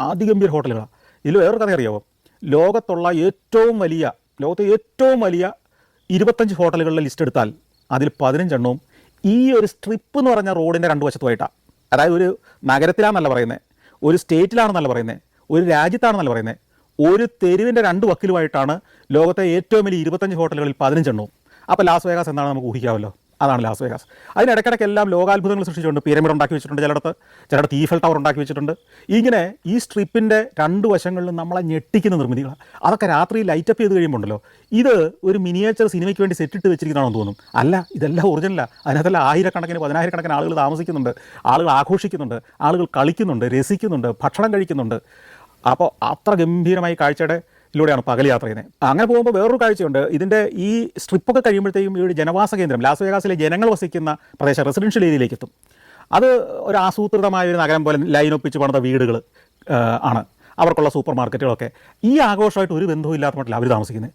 അതിഗംഭീര ഹോട്ടലുകളാണ് ഇതിൽ വേറൊരു കഥ അറിയാമോ ലോകത്തുള്ള ഏറ്റവും വലിയ ലോകത്തെ ഏറ്റവും വലിയ ഇരുപത്തഞ്ച് ഹോട്ടലുകളുടെ ലിസ്റ്റ് എടുത്താൽ അതിൽ പതിനഞ്ചെണ്ണവും ഈ ഒരു സ്ട്രിപ്പ് എന്ന് പറഞ്ഞ റോഡിന്റെ രണ്ട് വശത്തുമായിട്ടാണ് അതായത് ഒരു നഗരത്തിലാണെന്നല്ല പറയുന്നത് ഒരു സ്റ്റേറ്റിലാണെന്നല്ല പറയുന്നത് ഒരു രാജ്യത്താണെന്നല്ല പറയുന്നത് ഒരു തെരുവിന്റെ രണ്ട് വക്കിലുമായിട്ടാണ് ലോകത്തെ ഏറ്റവും വലിയ ഇരുപത്തഞ്ച് ഹോട്ടലുകളിൽ പതിനഞ്ചെണ്ണവും. അപ്പോൾ ലാസ് വേഗാസ് എന്താണ് നമുക്ക് ഊഹിക്കാമല്ലോ. അതാണ് ലാസ് വേഗാസ് അതിനിടയ്ക്കിടയ്ക്ക് എല്ലാം ലോകാത്ഭുതങ്ങൾ സൃഷ്ടിച്ചിട്ടുണ്ട്. പിരമിഡ് ഉണ്ടാക്കി വെച്ചിട്ടുണ്ട് ചിലയിടത്ത്. ചിലയിടത്ത് ഈഫൽ ടവർ ഉണ്ടാക്കി വെച്ചിട്ടുണ്ട്. ഇങ്ങനെ ഈ സ്ട്രിപ്പിന്റെ രണ്ട് വശങ്ങളിലും നമ്മളെ ഞെട്ടിക്കുന്ന നിർമ്മിതികളാണ് അതൊക്കെ രാത്രി ലൈറ്റപ്പ് ചെയ്ത് കഴിയുമ്പോണ്ടല്ലോ. ഇത് ഒരു മിനിയേച്ചർ സിനിമയ്ക്ക് വേണ്ടി സെറ്റിട്ട് വെച്ചിരിക്കുന്നതാണെന്ന് തോന്നും. അല്ല ഇതെല്ലാം ഒറിജിനലാണ് അതിനകത്തെല്ലാം ആയിരക്കണക്കിന് പതിനായിരക്കണക്കിന് ആളുകൾ താമസിക്കുന്നുണ്ട്. ആളുകൾ ആഘോഷിക്കുന്നുണ്ട്. ആളുകൾ കളിക്കുന്നുണ്ട് രസിക്കുന്നുണ്ട് ഭക്ഷണം കഴിക്കുന്നുണ്ട്. അപ്പോൾ അത്ര ഗംഭീരമായി കാഴ്ചയുടെ ിലൂടെയാണ് പകൽ യാത്ര ചെയ്യുന്നത്. അങ്ങനെ പോകുമ്പോൾ വേറൊരു കാഴ്ചയുണ്ട്. ഇതിന്റെ ഈ സ്ട്രിപ്പൊക്കെ കഴിയുമ്പോഴത്തേക്കും ഈ ഒരു ജനവാസ കേന്ദ്രം ലാസ് വേഗാസിലെ ജനങ്ങൾ വസിക്കുന്ന പ്രദേശം റെസിഡൻഷ്യൽ ഏരിയയിലേക്ക് എത്തും അത് ഒരു ആസൂത്രിതമായ ഒരു നഗരം പോലെ ലൈൻ ഒപ്പിച്ച് പണിത വീടുകൾ ആണ്. അവർക്കുള്ള സൂപ്പർ മാർക്കറ്റുകളൊക്കെ ഈ ആഘോഷമായിട്ട് ഒരു ബന്ധവും ഇല്ലാത്ത മട്ടില്ല അവർ താമസിക്കുന്നത്.